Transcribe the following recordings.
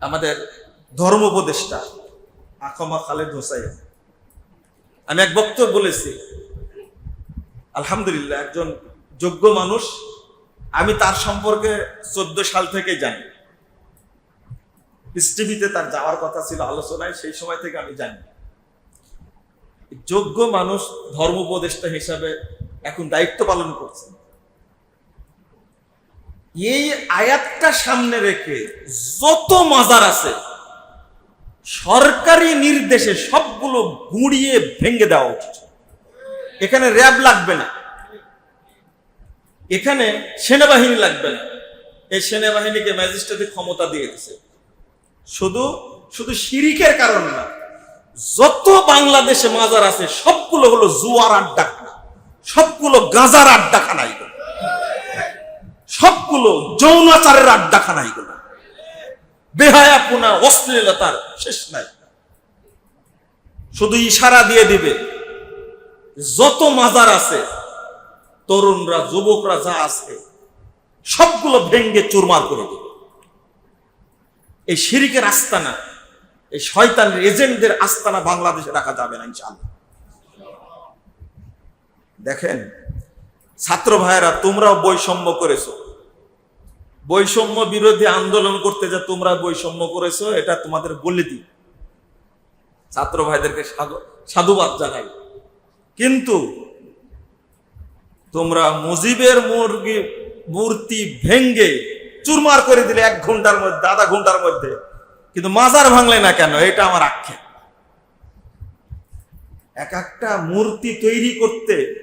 আমাদের ধর্ম উপদেষ্টা আকমা খালেদ হোসাইন। আমি এক বক্তব্য বলেছি, আলহামদুলিল্লাহ, একজন যোগ্য মানুষ, আমি তার সম্পর্কে চোদ্দ সাল থেকে জানি। টিভিতে তার যাওয়ার কথা ছিল, আলোচনায় সেই সময় থেকে আমি জানি। যোগ্য মানুষ ধর্ম উপদেষ্টা হিসাবে এখন দায়িত্ব পালন করছে। এই আয়াতটা সামনে রেখে যত মাজার আছে, সরকারি নির্দেশে সবগুলো গুঁড়িয়ে ভেঙে দেওয়া উচিত। এখানে র্যাব লাগবে না। এখানে সেনাবাহিনী লাগবে না। এই সেনাবাহিনীকে ম্যাজিস্ট্রেটের ক্ষমতা দিয়ে দিছে। শুধু শুধু শিরিকের কারণ না, যত বাংলাদেশে মাজার আছে, সবগুলো হলো জুয়ার আড্ডাখানা সবগুলো গাঁজার আড্ডাখানা এগুলো। সবগুলো যৌনাচারের আড্ডাখানা এগুলো। বেহায়াপুনা অশ্লীলতার শেষ নাই। শুধু ইশারা দিয়ে দিবে, যত মাজার আছে, তরুণরা, যুবকরা যা আছে, সবগুলো ভেঙ্গে চুরমার করে দেবে। এই শিরিকের আস্তানা, এই শয়তানের এজেন্টদের আস্তানা বাংলাদেশে রাখা যাবে না ইনশাআল্লাহ। দেখেন, ছাত্র ভাইয়েরা, তোমরাও বৈষম্য করেছ। বৈষম্য বিরোধী আন্দোলন করতে যা তোমরা বৈষম্য করেছ, এটা তোমাদের বলে দিই। ছাত্র ভাইদেরকে সাধু- সাধুবাদ জানাই। কিন্তু তোমরা মুজিবের মুরগি, মূর্তি ভেঙ্গে চুরমার করে দিলে এক ঘণ্টার মধ্যে, আধা ঘণ্টার মধ্যে। কিন্তু মাজার ভাঙলে না কেন? এটা আমার আক্ষেপ। এক একটা মূর্তি তৈরি করতে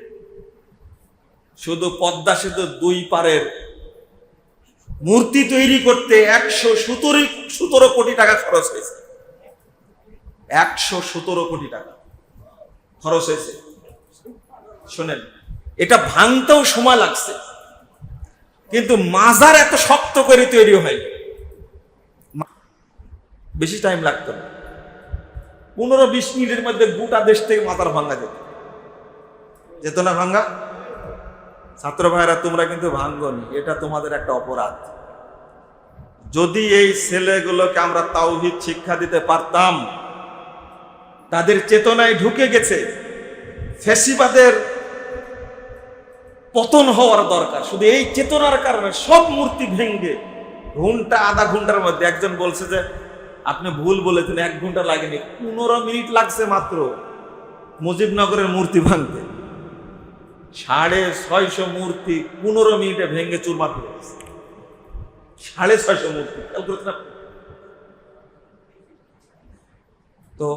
শুধু পদ্মা সেতু দুই পারের মূর্তি তৈরি করতে একশো সতেরো সতেরো কোটি টাকা খরচ হয়েছে। একশো সতেরো কোটি টাকা খরচ হয়েছে। শোনেন, এটা ভাঙতেও সময় লাগছে। কিন্তু মাজার এত শক্ত করে তৈরি হয়। বেশি টাইম লাগতো না। পনেরো বিশ মিনিটের মধ্যে গোটা দেশ থেকে মাজার ভাঙা যেত। যেত না ভাঙ্গা? ছাত্র ভাইরা, তোমরা কিন্তু ভাঙ্গনি, এটা তোমাদের একটা অপরাধ। যদি এই ছেলেগুলোকে আমরা তাওহিদ শিক্ষা দিতে পারতাম, তাদের চেতনায় ঢুকে গেছে, ফেসিবাদের পতন হওয়ার দরকার। শুধু এই চেতনার কারণে সব মূর্তি ভেঙ্গে ঘণ্টা আধা ঘণ্টার মধ্যে একজন বলছে যে, আপনি ভুল বলেছেন, এক ঘণ্টা লাগেনি। পনেরো মিনিট লাগছে মাত্র, মুজিবনগরের মূর্তি ভাঙতে। সাড়ে ছয়শো মূর্তি পনেরো মিনিটে ভেঙে চুরমার করে দিয়েছে। সাড়ে ছয়শো মূর্তি? তো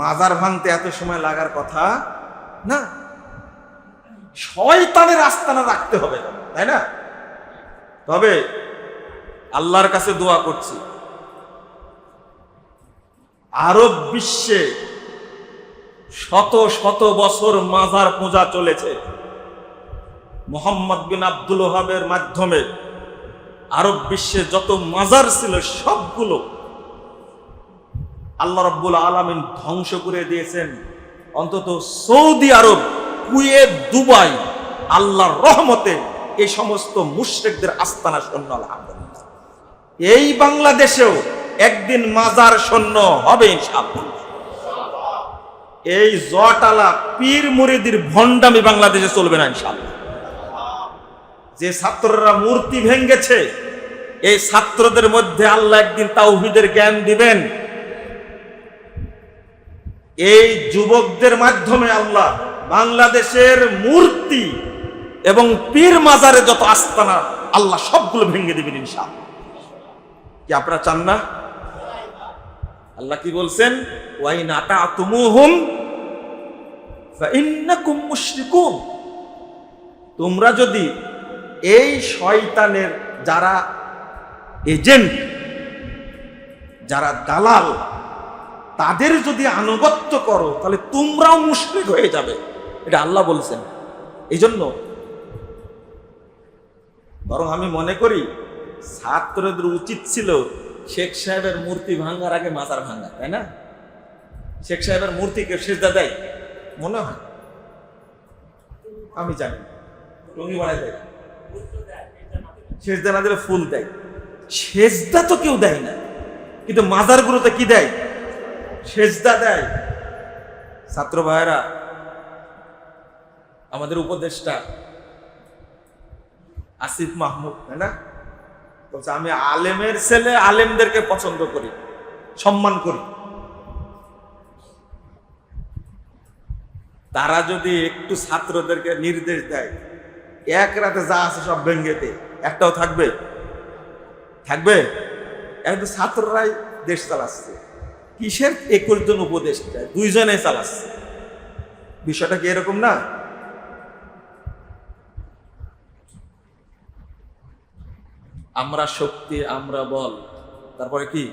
মাজার ভাঙতে এত সময় লাগার কথা, না শয়তানের আস্তানা রাখতে হবে, তাই না তবে আল্লাহর কাছে দোয়া করছি, আরব বিশ্বে শত শত বছর মাজার পূজা চলেছে। মোহাম্মদ বিন আব্দুল ওহাবের মাধ্যমে আরব বিশ্বে যত মাজার ছিল সবগুলো আল্লাহ রব্বুল আলমিন ধ্বংস করে দিয়েছেন। অন্তত সৌদি আরব, কুয়েত, দুবাই, আল্লাহর রহমতে এই সমস্ত মুশ্রিকদের আস্তানা সৈন্য, আলহামদুলিল্লাহ। এই বাংলাদেশেও একদিন মাজার সৈন্য হবে ইনশাআল্লাহ। এই জটালা পীর মুরিদির ভণ্ডামি বাংলাদেশে চলবে না ইনশাআল্লাহ। যে ছাত্ররা মূর্তি ভেঙ্গেছে, এই ছাত্রদের মধ্যে আল্লাহ একদিন তাওহিদের জ্ঞান দিবেন। এই যুবকদের মাধ্যমে আল্লাহ বাংলাদেশের মূর্তি এবং পীর মাজারে যত আস্তানা, আল্লাহ সবগুলো ভেঙে দিবেন ইনশাআল্লাহ। কি আপনারা চান না? আল্লাহ কি বলছেন? ওয়াইন আতাতুমুহুম ফাইন্নাকুম মুশরিকুন। তোমরা যদি এই শয়তানের যারা এজেন্ট, যারা দালাল, তাদের যদি আনুগত্য করো, তাহলে তোমরাও মুশরিক হয়ে যাবে। এটা আল্লাহ বলছেন। এই জন্য বরং আমি মনে করি, ছাত্রদের উচিত ছিল শেখ সাহেবের মূর্তি ভাঙার আগে মাজার ভাঙা, তাই না? শেখ সাহেবের মূর্তিকে সেজদা দেয়? মনে হয়? আমি জানি টঙ্গি বানায় দেয়। সেজদা না দিলে ফুল দেয়। সেজদা তো কেউ দেয় না। কিন্তু মাজারগুলোতে কি দেয়? সেজদা দেয়। ছাত্র ভাইয়েরা, আমাদের উপদেষ্টা আসিফ মাহমুদ, তাই না? বলছে, আমি আলেমের ছেলে, আলেমদেরকে পছন্দ করি, সম্মান করি। তারা যদি একটু ছাত্রদেরকে নির্দেশ দেয়, এক রাতে যা আছে সব ভেঙ্গেতে একটাও থাকবে? থাকবে? একদম ছাত্ররাই দেশ চালাচ্ছে। কিসের একুশ জন উপদেশ দেয় দুইজনে চালাচ্ছে। বিষয়টা কি এরকম না? আমরা শক্তি, আমরা বল। তারপরে কি?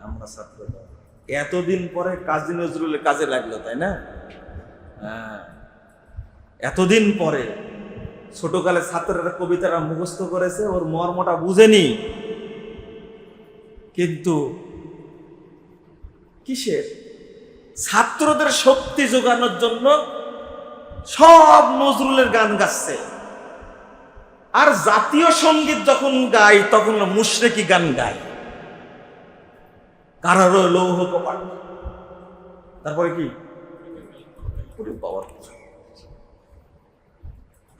আমরা ছাত্র এতদিন পরে কাজী নজরুলের কাজে লাগল, তাই না? হ্যাঁ। এতদিন পরে ছোটকালে ছাত্ররা কবিতাটা মুখস্থ করেছে, ওর মর্মটা বুঝেনি। কিন্তু কিসের? ছাত্রদের শক্তি যোগানোর জন্য সব নজরুলের গান গাচ্ছে। আর জাতীয় সংগীত যখন গাই তখন মুশরেকি গান গায়। কারারো লৌহ কপাট তারপরে কি।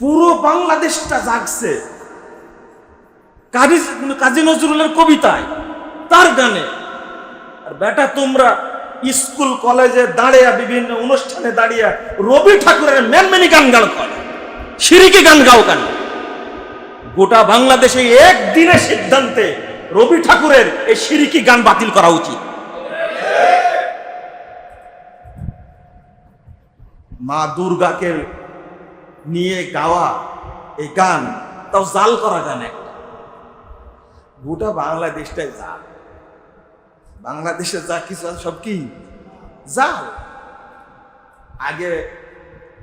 পুরো বাংলাদেশটা জাগছে। কাজী নজরুলের কবিতায়, তার গানে। আর বেটা, তোমরা স্কুল, কলেজে দাঁড়িয়ে, বিভিন্ন অনুষ্ঠানে দাঁড়িয়ে রবি ঠাকুরের মেনমেনি গান গাও কেন? সিরিকি গান গাও কেন? গোটা বাংলাদেশে একদিনের সিদ্ধান্তে রবি ঠাকুরের এই সিরিকি গান বাতিল করা উচিত। মা দুর্গাকে নিয়ে গাওয়া এই গান, তাও জাল করা গান একটা। গোটা বাংলাদেশটাই জাল। বাংলাদেশে যা কিছু সব কি? জাল। আগে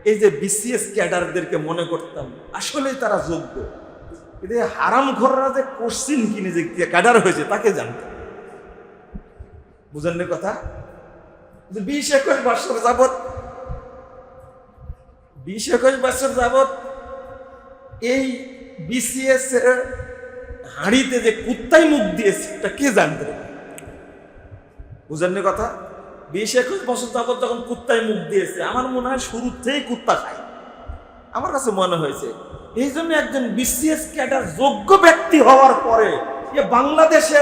এই যে বিসিএস ক্যাডারদেরকে মনে করতাম, আসলেই তারা যোগ্য। কিন্তু হারাম ঘররা যে কোশ্চিন কিনে যে ক্যাডার হয়েছে, তাকে জানতাম বুঝেন কথা? বিশ একুশ বছর যাবত বিশ একুশ বছর যাবত এই বিসিএস এর হাঁড়িতে যে কুত্তাই মুখ দিয়েছে, এটা কে জানতে বুঝেন কথা? বিশ একুশ বছর যাবত যখন কুত্তায় মুখ দিয়েছে, আমার মনে হয় শুরুতেই কুত্তা খায়। আমার কাছে মনে হয়েছে এই জন্য একজন বিসিএস ক্যাডার যোগ্য ব্যক্তি হওয়ার পরে এ বাংলাদেশে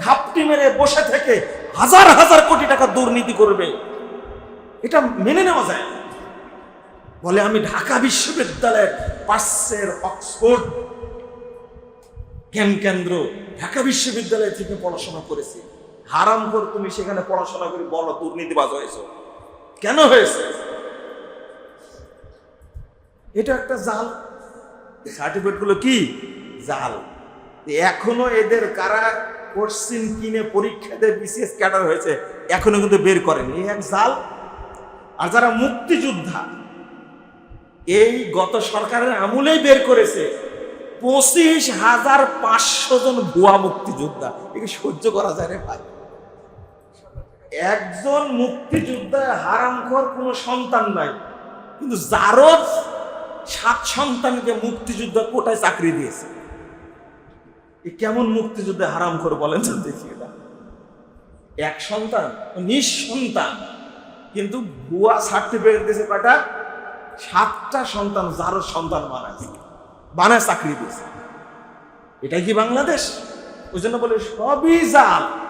ঘাপটি মেরে বসে থেকে হাজার হাজার কোটি টাকা দুর্নীতি করবে। এটা মেনে নেওয়া যায় বলে আমি ঢাকা বিশ্ববিদ্যালয়ের পাশের অক্সফোর্ড জ্ঞান কেন্দ্র ঢাকা বিশ্ববিদ্যালয় থেকে পড়াশোনা করেছি। হারাম করে তুমি সেখানে পড়াশোনা করে বলো দুর্নীতিবাজ হয়েছ। কেন হয়েছে? এটা একটা জাল। সার্টিফিকেটগুলো কি? জাল। এখনও এদের কারা কোশ্চিন কিনে পরীক্ষা দিয়ে বিসিএস ক্যাডার হয়েছে, এখনও কিন্তু বের করেনি। এক জাল। আর যারা মুক্তিযোদ্ধা, এই গত সরকারের আমলেই বের করেছে পঁচিশ হাজার পাঁচশো জন ভুয়া মুক্তিযোদ্ধা। একে সহ্য করা যায় রে ভাই? একজন মুক্তিযোদ্ধা হারামখোর কোনো সন্তান নাই। কিন্তু যারও সাত সন্তানকে মুক্তিযোদ্ধা কোটায় চাকরি দিয়েছে। এ কেমন মুক্তিযুদ্ধে হারাম করে বলেন তো দেখি এক সন্তান, নিঃসন্তান, কিন্তু ভুয়া সার্টিফিকেট দিয়েছে কয়টা? সাতটা সন্তান, যারও সন্তান বানায় বানায় চাকরি দিয়েছে। এটাই কি বাংলাদেশ? ওই জন্য বলে সবই জাল।